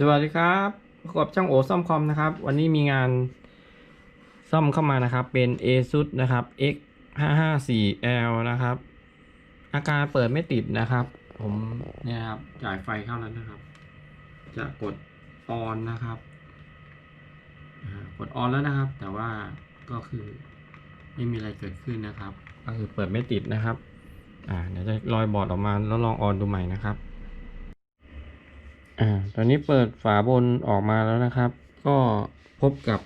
สวัสดีครับพบกับช่างโอซ่อมคอมนะครับ วันนี้มีงานซ่อมเข้ามานะครับ เป็น ASUS นะครับ X 5 5 4 L นะครับ อาการเปิดไม่ติดนะครับ ผมเนี่ยครับจ่ายไฟเข้าแล้วนะครับ จะกดออนนะครับอ่ากดออนแล้วนะครับ แต่ว่าก็คือไม่มีอะไรเกิดขึ้นนะครับ ก็คือเปิดไม่ติดนะครับ อ่าเดี๋ยวจะลอยบอร์ดออกมาแล้วลองออนดูใหม่นะครับ อ่า ตอนนี้เปิดฝาบนออกมาแล้วนะครับ ก็พบกับ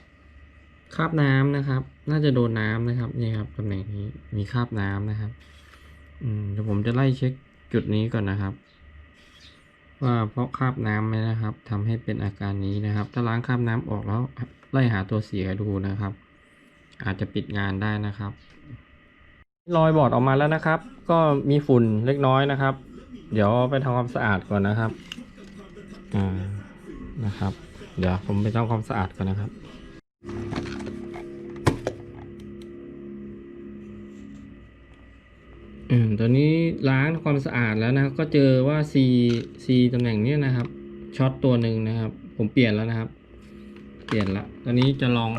คราบน้ำนะครับ น่าจะโดนน้ำนะครับนี่ครับตำแหน่งนี้มีคราบน้ำนะครับ อืมเดี๋ยวผมจะไล่เช็คจุดนี้ก่อนนะครับ ว่าเพราะคราบน้ำไหมนะครับทำให้เป็นอาการนี้นะครับ ถ้าล้างคราบน้ำออกแล้วไล่หาตัวเสียดูนะครับ อาจจะปิดงานได้นะครับรอยบอดออกมาแล้วนะครับ ก็มีฝุ่นเล็กน้อยนะครับ เดี๋ยวไปทำความสะอาดก่อนนะครับ อ่านะครับ เดี๋ยวผมไปทำความสะอาดก่อนนะครับอืมตัวนี้ล้างความสะอาดแล้วนะครับ ก็เจอว่า C C ตำแหน่งนี้นะครับช็อตตัวหนึ่งนะครับ ผมเปลี่ยนแล้วนะครับ เปลี่ยนละตอนนี้จะลอง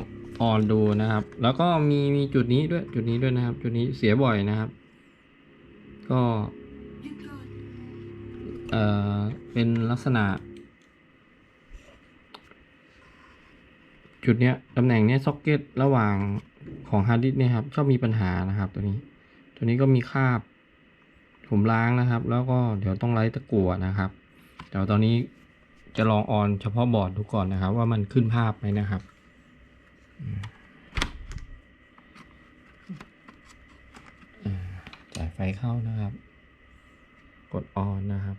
ออนดูนะครับ แล้วก็มีมีจุดนี้ด้วยจุดนี้ด้วยนะครับ จุดนี้เสียบ่อยนะครับ ก็เอ่อเป็นลักษณะ จุดเนี้ยตำแหน่งเนี้ยซ็อกเก็ตระหว่างของฮาร์ดดิสเนี่ยครับชอบมีปัญหานะครับตัวนี้ ตัวนี้ก็มีคราบผมล้างนะครับ แล้วก็เดี๋ยวต้องไล่ตะกั่วนะครับเดี๋ยวตอนนี้จะลองออนเฉพาะบอร์ดดูก่อนนะครับ ว่ามันขึ้นภาพไหมนะครับจ่ายไฟเข้านะครับ กดออนนะครับ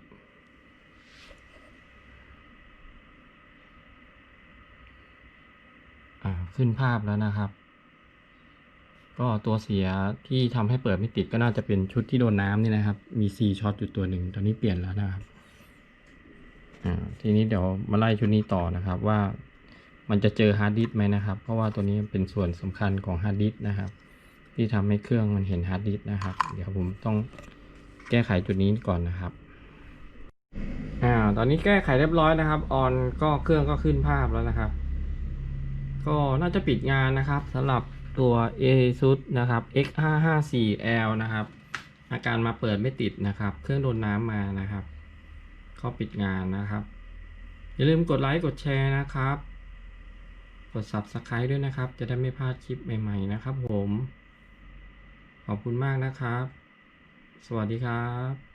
อ่าขึ้นภาพแล้วนะครับ ก็ตัวเสียที่ทำให้เปิดไม่ติดก็น่าจะเป็นชุดที่โดนน้ำนี่นะครับ มี C ช็อตอยู่ตัวหนึ่งตอนนี้เปลี่ยนแล้วนะครับอ่าทีนี้เดี๋ยวมาไล่ชุดนี้ต่อนะครับว่ามันจะเจอฮาร์ดดิสไหมนะครับ เพราะว่าตัวนี้เป็นส่วนสำคัญของฮาร์ดดิสนะครับ ที่ทำให้เครื่องมันเห็นฮาร์ดดิสนะครับ เดี๋ยวผมต้องแก้ไขจุดนี้ก่อนนะครับอ่าตอนนี้แก้ไขเรียบร้อยนะครับ ออนก็เครื่องก็ขึ้นภาพแล้วนะครับ ก็น่าจะปิดงานนะครับสำหรับตัว ASUS นะครับ X554L นะครับ อาการมาเปิดไม่ติดนะครับ เครื่องโดนน้ำมานะครับ ก็ปิดงานนะครับ อย่าลืมกดไลค์กดแชร์นะครับ กด Subscribe ด้วยนะครับ จะได้ไม่พลาดคลิปใหม่ๆนะครับผม ขอบคุณมากนะครับ สวัสดีครับ